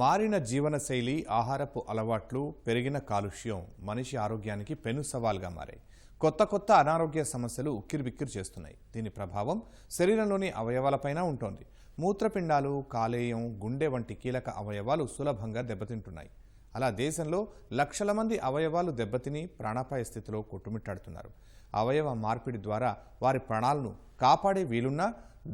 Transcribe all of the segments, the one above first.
మారిన జీవనశైలి ఆహారపు అలవాట్లు పెరిగిన కాలుష్యం మనిషి ఆరోగ్యానికి పెను సవాల్గా మారాయి. కొత్త కొత్త అనారోగ్య సమస్యలు ఉక్కిరిబిక్కిరి చేస్తున్నాయి. దీని ప్రభావం శరీరంలోని అవయవాలపైన ఉంటోంది. మూత్రపిండాలు కాలేయం గుండె వంటి కీలక అవయవాలు సులభంగా దెబ్బతింటున్నాయి. అలా దేశంలో లక్షల మంది అవయవాలు దెబ్బతిని ప్రాణాపాయ స్థితిలో కొట్టుమిట్టాడుతున్నారు. అవయవ మార్పిడి ద్వారా వారి ప్రాణాలను కాపాడే వీలున్నా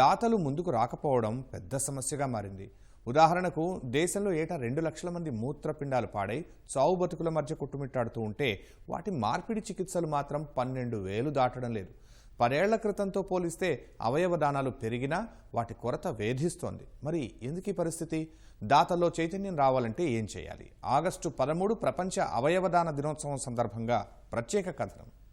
దాతలు ముందుకు రాకపోవడం పెద్ద సమస్యగా మారింది. ఉదాహరణకు దేశంలో ఏటా రెండు లక్షల మంది మూత్రపిండాలు పాడై చావు బతుకుల మధ్య కుట్టుమిట్టాడుతూ ఉంటే వాటి మార్పిడి చికిత్సలు మాత్రం పన్నెండు వేలు దాటడం లేదు. పదేళ్ళ క్రితంతో పోలిస్తే అవయవ దానాలు పెరిగినా వాటి కొరత వేధిస్తోంది. మరి ఎందుకు ఈ పరిస్థితి? దాతల్లో చైతన్యం రావాలంటే ఏం చేయాలి? ఆగస్టు పదమూడు ప్రపంచ అవయవదాన దినోత్సవం సందర్భంగా ప్రత్యేక కథనం.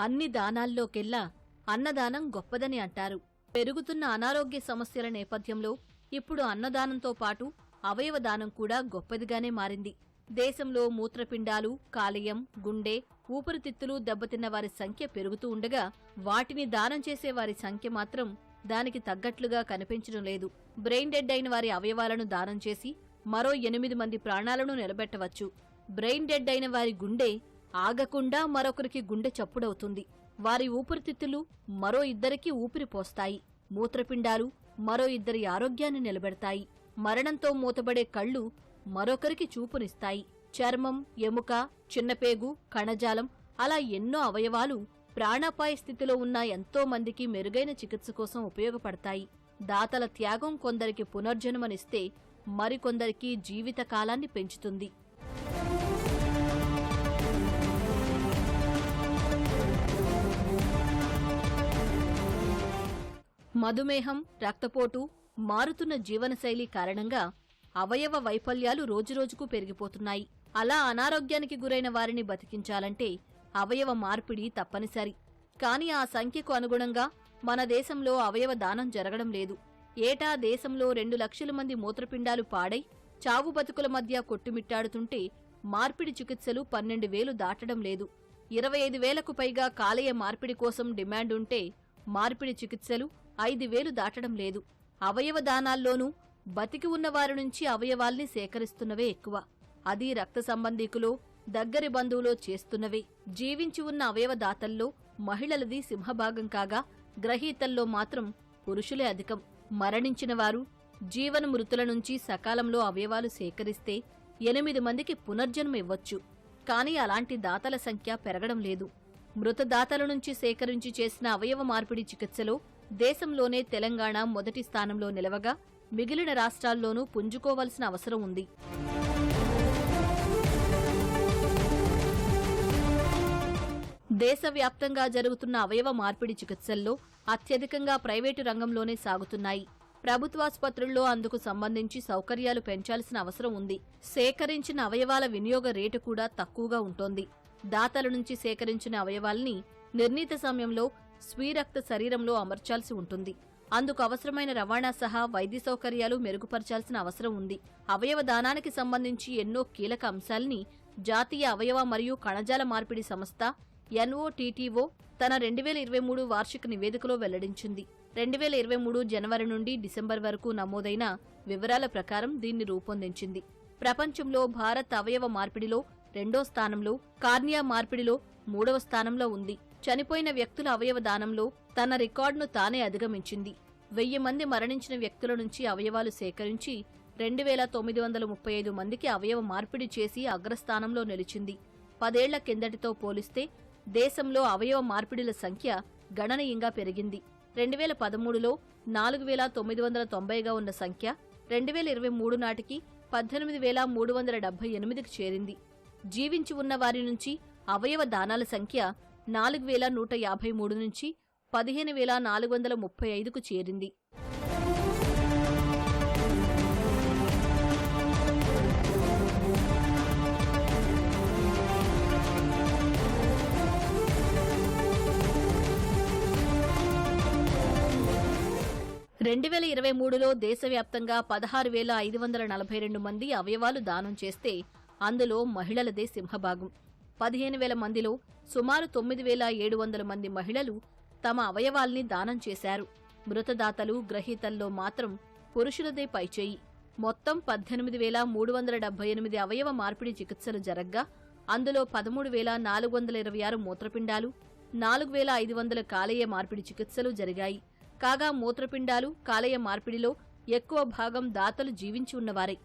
అన్ని దానాల్లోకెల్లా అన్నదానం గొప్పదని అంటారు. పెరుగుతున్న అనారోగ్య సమస్యల నేపథ్యంలో ఇప్పుడు అన్నదానంతో పాటు అవయవదానం కూడా గొప్పదిగానే మారింది. దేశంలో మూత్రపిండాలు కాలేయం గుండె ఊపిరితిత్తులు దెబ్బతిన్న వారి సంఖ్య పెరుగుతూ ఉండగా వాటిని దానం చేసే వారి సంఖ్య మాత్రం దానికి తగ్గట్లుగా కనిపించడం లేదు. బ్రెయిన్ డెడ్ అయిన వారి అవయవాలను దానం చేసి మరో ఎనిమిది మంది ప్రాణాలను నిలబెట్టవచ్చు. బ్రెయిన్ డెడ్ అయిన వారి గుండె ఆగకుండా మరొకరికి గుండె చప్పుడవుతుంది. వారి ఊపిరితిత్తులు మరో ఇద్దరికి ఊపిరి పోస్తాయి. మూత్రపిండాలు మరో ఇద్దరి ఆరోగ్యాన్ని నిలబెడతాయి. మరణంతో మూతబడే కళ్ళు మరొకరికి చూపునిస్తాయి. చర్మం ఎముక చిన్నపేగు కణజాలం అలా ఎన్నో అవయవాలు ప్రాణాపాయ స్థితిలో ఉన్న ఎంతో మందికి మెరుగైన చికిత్స కోసం ఉపయోగపడతాయి. దాతల త్యాగం కొందరికి పునర్జన్మనిస్తే మరికొందరికి జీవితకాలాన్ని పెంచుతుంది. మధుమేహం రక్తపోటు మారుతున్న జీవనశైలి కారణంగా అవయవ వైఫల్యాలు రోజురోజుకు పెరిగిపోతున్నాయి. అలా అనారోగ్యానికి గురైన వారిని బతికించాలంటే అవయవ మార్పిడి తప్పనిసరి. కాని ఆ సంఖ్యకు అనుగుణంగా మన దేశంలో అవయవ దానం జరగడం లేదు. ఏటా దేశంలో రెండు లక్షల మంది మూత్రపిండాలు పాడై చావు బతుకుల మధ్య కొట్టుమిట్టాడుతుంటే మార్పిడి చికిత్సలు పన్నెండు వేలు దాటడం లేదు. ఇరవై ఐదు వేలకు పైగా కాలేయ మార్పిడి కోసం డిమాండ్ ఉంటే మార్పిడి చికిత్సలు ఐదు వేలు దాటడం లేదు. అవయవ దానాల్లోనూ బతికి ఉన్నవారి నుంచి అవయవాల్ని సేకరిస్తున్నవే ఎక్కువ. అది రక్త సంబంధీకులో దగ్గరి బంధువులో చేస్తున్నవే. జీవించి ఉన్న అవయవదాతల్లో మహిళలది సింహభాగం కాగా గ్రహీతల్లో మాత్రం పురుషులే అధికం. మరణించిన వారు జీవన మృతుల నుంచి సకాలంలో అవయవాలు సేకరిస్తే ఎనిమిది మందికి పునర్జన్మ ఇవ్వొచ్చు. కానీ అలాంటి దాతల సంఖ్య పెరగడం లేదు. మృతదాతల నుంచి సేకరించి చేసిన అవయవ మార్పిడి చికిత్సలో దేశంలోనే తెలంగాణ మొదటి స్థానంలో నిలవగా మిగిలిన రాష్ట్రాల్లోనూ పుంజుకోవలసిన అవసరం ఉంది. దేశవ్యాప్తంగా జరుగుతున్న అవయవ మార్పిడి చికిత్సల్లో అత్యధికంగా ప్రైవేటు రంగంలోనే సాగుతున్నాయి. ప్రభుత్వాసుపత్రుల్లో అందుకు సంబంధించి సౌకర్యాలు పెంచాల్సిన అవసరం ఉంది. సేకరించిన అవయవాల వినియోగ రేటు కూడా తక్కువగా ఉంటోంది. దాతల నుంచి సేకరించిన అవయవాల్ని నిర్ణీత సమయంలో స్వీరక్త శరీరంలో అమర్చాల్సి ఉంటుంది. అందుకు అవసరమైన రవాణా సహా వైద్య సౌకర్యాలు మెరుగుపరచాల్సిన అవసరం ఉంది. అవయవ దానానికి సంబంధించి ఎన్నో కీలక అంశాల్ని జాతీయ అవయవ మరియు కణజాల మార్పిడి సంస్థ ఎన్ఓటీటీఓ తన రెండు వేల ఇరవై మూడు వార్షిక నివేదికలో వెల్లడించింది. రెండు వేల ఇరవై మూడు జనవరి నుండి డిసెంబర్ వరకు నమోదైన వివరాల ప్రకారం దీన్ని రూపొందించింది. ప్రపంచంలో భారత్ అవయవ మార్పిడిలో రెండో స్థానంలో కార్నియా మార్పిడిలో మూడవ స్థానంలో ఉంది. చనిపోయిన వ్యక్తుల అవయవ దానంలో తన రికార్డును తానే అధిగమించింది. వెయ్యి మంది మరణించిన వ్యక్తుల నుంచి అవయవాలు సేకరించి రెండు వేల తొమ్మిది వందల ముప్పై ఐదు మందికి అవయవ మార్పిడి చేసి అగ్రస్థానంలో నిలిచింది. పదేళ్ళ కిందటితో పోలిస్తే దేశంలో అవయవ మార్పిడిల సంఖ్య గణనీయంగా పెరిగింది. రెండు వేల పదమూడులో నాలుగు వేల తొమ్మిది వందల తొంభైగా ఉన్న సంఖ్య రెండు వేల ఇరవై మూడు నాటికి పద్దెనిమిది వేల మూడు వందల డెబ్బై ఎనిమిదికి చేరింది. జీవించి ఉన్న వారి నుంచి అవయవ దానాల సంఖ్య నాలుగు వేల నూట యాభై మూడు నుంచి పదిహేను వేల నాలుగు వందల ముప్పై ఐదుకు చేరింది. రెండు వేల ఇరవై మూడులో దేశవ్యాప్తంగా పదహారు వేల ఐదు వందల నలభై రెండు మంది అవయవాలు దానం చేస్తే అందులో మహిళలదే సింహభాగం. పదిహేను వేల మందిలో సుమారు తొమ్మిది వేల ఏడు వందల మంది మహిళలు తమ అవయవాల్ని దానం చేశారు. మృతదాతలు గ్రహీతల్లో మాత్రం పురుషులదే పైచేయి. మొత్తం పద్దెనిమిది వేల మూడు వందల డెబ్బై ఎనిమిది అవయవ మార్పిడి చికిత్సలు జరగ్గా అందులో పదమూడు వేల నాలుగు వందల ఇరవై ఆరు మూత్రపిండాలు నాలుగు వేల ఐదు వందల కాలేయ మార్పిడి చికిత్సలు జరిగాయి. కాగా మూత్రపిండాలు కాలేయ మార్పిడిలో ఎక్కువ భాగం దాతలు జీవించి ఉన్నవారే.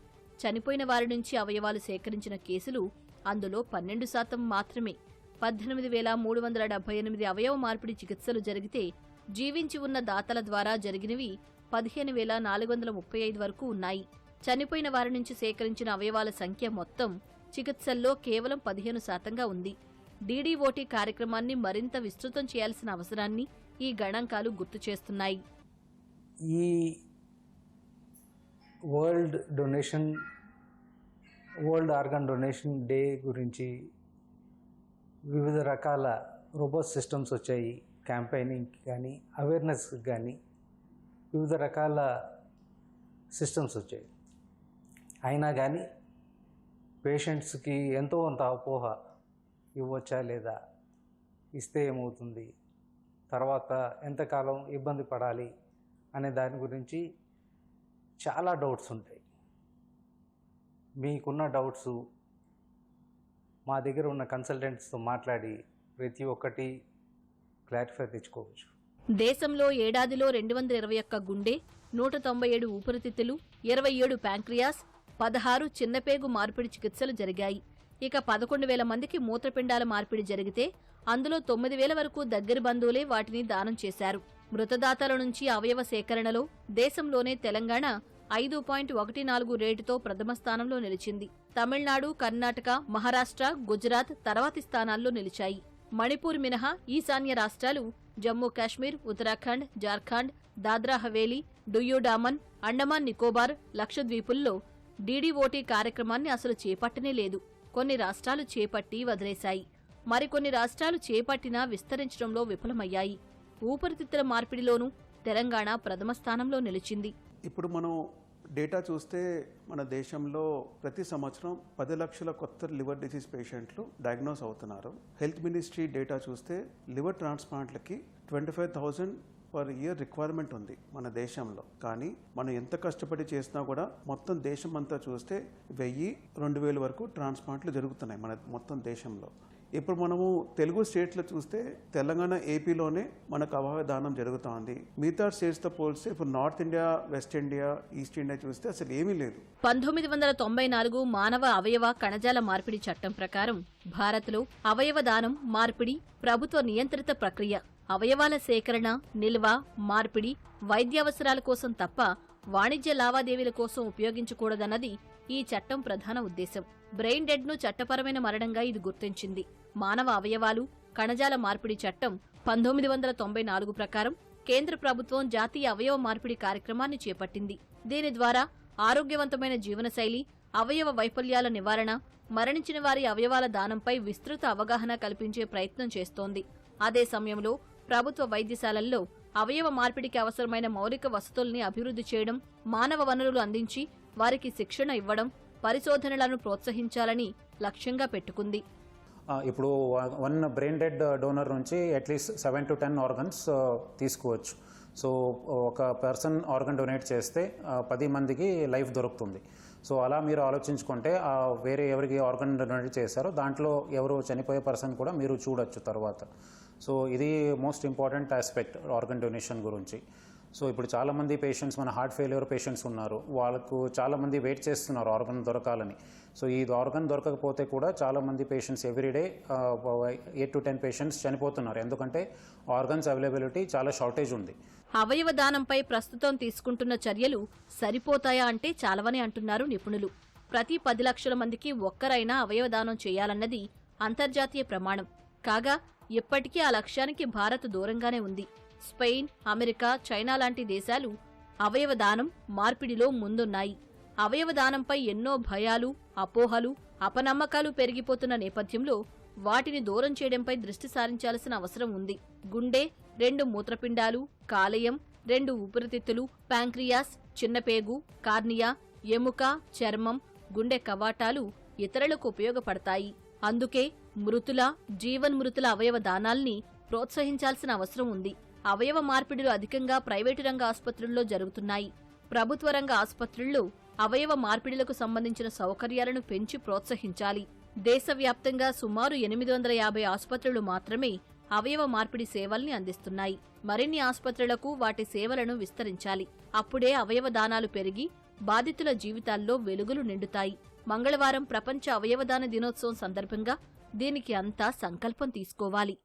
చనిపోయిన వారి నుంచి అవయవాలు సేకరించిన కేసులు అందులో పన్నెండు శాతం మాత్రమే. పద్దెనిమిది వేల మూడు వందల డెబ్బై ఎనిమిది అవయవ మార్పిడి చికిత్సలు జరిగితే జీవించి ఉన్న దాతల ద్వారా జరిగినవి పదిహేను వేల నాలుగు వందల ముప్పై ఐదు వరకు ఉన్నాయి. చనిపోయిన వారి నుంచి సేకరించిన అవయవాల సంఖ్య మొత్తం చికిత్సల్లో కేవలం పదిహేను శాతంగా ఉంది. డీడీఓటీ కార్యక్రమాన్ని మరింత విస్తృతం చేయాల్సిన అవసరాన్ని ఈ గణాంకాలు గుర్తు చేస్తున్నాయి. ఈ world donation world organ donation day గురించి వివిధ రకాల రోబోట్ సిస్టమ్స్ వచ్చాయి. క్యాంపెయినింగ్ కానీ అవేర్నెస్ కానీ వివిధ రకాల సిస్టమ్స్ వచ్చాయి. అయినా కానీ పేషెంట్స్కి ఎంతో కొంత అపోహ ఇవ్వచ్చా లేదా? ఇస్తే ఏమవుతుంది? తర్వాత ఎంతకాలం ఇబ్బంది పడాలి? అనే దాని గురించి చాలా డౌట్స్ ఉంటాయి. మీకున్న డౌట్స్ మా దగ్గర ఉన్న కన్సల్టెంట్స్తో మాట్లాడి ప్రతి ఒక్కటి క్లారిఫై తెచ్చుకోవచ్చు. దేశంలో ఏడాదిలో రెండు వందల ఇరవై ఒక్క గుండె నూట తొంభై ఏడు ఊపిరితిత్తులు ఇరవై ఏడు ప్యాంక్రియాస్ పదహారు చిన్నపేగు మార్పిడి చికిత్సలు జరిగాయి. ఇక పదకొండు వేల మందికి మూత్రపిండాల మార్పిడి జరిగితే అందులో తొమ్మిది వేల వరకు దగ్గరి బంధువులే వాటిని దానం చేశారు. మృతదాతల నుంచి అవయవ సేకరణలో దేశంలోనే తెలంగాణ ఐదు పాయింట్ ఒకటి నాలుగు రేటుతో ప్రథమ స్థానంలో నిలిచింది. తమిళనాడు కర్ణాటక మహారాష్ట్ర గుజరాత్ తర్వాతి స్థానాల్లో నిలిచాయి. మణిపూర్ మినహా ఈశాన్య రాష్ట్రాలు జమ్మూ కాశ్మీర్ ఉత్తరాఖండ్ జార్ఖండ్ దాద్రా హవేలీ డుయ్యూడామన్ అండమాన్ నికోబార్ లక్షద్వీపుల్లో డీడీఓటీ కార్యక్రమాన్ని అసలు చేపట్టనే లేదు. కొన్ని రాష్ట్రాలు చేపట్టి వదిలేశాయి. మరికొన్ని రాష్ట్రాలు చేపట్టినా విస్తరించడంలో విఫలమయ్యాయి. ఊపిరితిత్తుల మార్పిడిలోనూ తెలంగాణ ప్రథమ స్థానంలో నిలిచింది. ఇప్పుడు మనం డేటా చూస్తే మన దేశంలో ప్రతి సంవత్సరం పది లక్షల కొత్త లివర్ డిసీజ్ పేషెంట్లు డయాగ్నోస్ అవుతున్నారు. హెల్త్ మినిస్ట్రీ డేటా చూస్తే liver ట్రాన్స్ప్లాంట్లకి twenty five thousand per year requirement ఉంది మన దేశంలో. కానీ మనం ఎంత కష్టపడి చేసినా కూడా మొత్తం దేశం అంతా చూస్తే వెయ్యి రెండు వేల వరకు ట్రాన్స్ప్లాంట్లు జరుగుతున్నాయి మన మొత్తం దేశంలో. ఇప్పుడు మనము తెలుగు స్టేట్లో చూస్తే తెలంగాణ ఏపీలోనే మనకు అవయవ దానం జరుగుతోంది మిగతా స్టేట్స్తో పోల్స్తే ఇప్పుడు north India west India east India చూస్తే అసలు ఏమీ లేదు. పంతొమ్మిది వందల తొంభై నాలుగు మానవ అవయవ కణజాల మార్పిడి చట్టం ప్రకారం భారత్లో అవయవ దానం మార్పిడి ప్రభుత్వ నియంత్రిత ప్రక్రియ. అవయవాల సేకరణ నిల్వ మార్పిడి వైద్యావసరాల కోసం తప్ప వాణిజ్య లావాదేవీల కోసం ఉపయోగించకూడదన్నది ఈ చట్టం ప్రధాన ఉద్దేశం. బ్రెయిన్ డెడ్ను చట్టపరమైన మరణంగా ఇది గుర్తించింది. మానవ అవయవాలు కణజాల మార్పిడి చట్టం పంతొమ్మిది వందల తొంభై నాలుగు ప్రకారం కేంద్ర ప్రభుత్వం జాతీయ అవయవ మార్పిడి కార్యక్రమాన్ని చేపట్టింది. దీని ద్వారా ఆరోగ్యవంతమైన జీవనశైలి అవయవ వైఫల్యాల నివారణ మరణించిన వారి అవయవాల దానంపై విస్తృత అవగాహన కల్పించే ప్రయత్నం చేస్తోంది. అదే సమయంలో ప్రభుత్వ వైద్యశాలల్లో అవయవ మార్పిడికి అవసరమైన మౌలిక వసతుల్ని అభివృద్ధి చేయడం మానవ వనరులు అందించి వారికి శిక్షణ ఇవ్వడం పరిశోధనలను ప్రోత్సహించాలని లక్ష్యంగా పెట్టుకుంది. ఇప్పుడు వన్ బ్రెయిన్ డెడ్ డోనర్ నుంచి at least seven to ten organs తీసుకోవచ్చు. సో ఒక పర్సన్ ఆర్గన్ డొనేట్ చేస్తే పది మందికి లైఫ్ దొరుకుతుంది. సో అలా మీరు ఆలోచించుకుంటే వేరే ఎవరికి ఆర్గన్ డొనేట్ చేశారో దాంట్లో ఎవరు చనిపోయే పర్సన్ కూడా మీరు చూడొచ్చు తర్వాత. సో ఇది most important aspect organ donation గురించి. సో ఇప్పుడు చాలామంది పేషెంట్స్ మన హార్ట్ ఫెయిల్యూర్ పేషెంట్స్ ఉన్నారు. వాళ్ళకు చాలామంది వెయిట్ చేస్తున్నారు ఆర్గన్ దొరకాలని. సో ఈ ఆర్గన్ దొరకకపోతే కూడా చాలామంది patients everyday eight to ten patients చనిపోతున్నారు. ఎందుకంటే ఆర్గన్స్ అవైలబిలిటీ చాలా షార్టేజ్ ఉంది. అవయవ దానంపై ప్రస్తుతం తీసుకుంటున్న చర్యలు సరిపోతాయా అంటే చాలవని అంటున్నారు నిపుణులు. ప్రతి పది లక్షల మందికి ఒక్కరైనా అవయవదానం చేయాలన్నది అంతర్జాతీయ ప్రమాణం. కాగా ఇప్పటికీ ఆ లక్ష్యానికి భారత్ దూరంగానే ఉంది. స్పెయిన్ అమెరికా చైనా లాంటి దేశాలు అవయవదానం మార్పిడిలో ముందున్నాయి. అవయవదానంపై ఎన్నో భయాలు అపోహలు అపనమ్మకాలు పెరిగిపోతున్న నేపథ్యంలో వాటిని దూరం చేయడంపై దృష్టి సారించాల్సిన అవసరం ఉంది. గుండె రెండు మూత్రపిండాలు కాలేయం రెండు ఊపిరితిత్తులు ప్యాంక్రియాస్ చిన్నపేగు కార్నియా ఎముక చర్మం గుండె కవాటాలు ఇతరులకు ఉపయోగపడతాయి. అందుకే మృతుల జీవన్మృతుల అవయవ దానాల్ని ప్రోత్సహించాల్సిన అవసరం ఉంది. అవయవ మార్పిడులు అధికంగా ప్రైవేటు రంగ ఆసుపత్రుల్లో జరుగుతున్నాయి. ప్రభుత్వ రంగ ఆసుపత్రుల్లో అవయవ మార్పిడులకు సంబంధించిన సౌకర్యాలను పెంచి ప్రోత్సహించాలి. దేశవ్యాప్తంగా సుమారు ఎనిమిది వందల యాభై ఆసుపత్రులు మాత్రమే అవయవ మార్పిడి సేవల్ని అందిస్తున్నాయి. మరిన్ని ఆసుపత్రులకు వాటి సేవలను విస్తరించాలి. అప్పుడే అవయవ దానాలు పెరిగి బాధితుల జీవితాల్లో వెలుగులు నిండుతాయి. మంగళవారం ప్రపంచ అవయవదాన దినోత్సవం సందర్భంగా దీనికి అంతా సంకల్పం తీసుకోవాలి.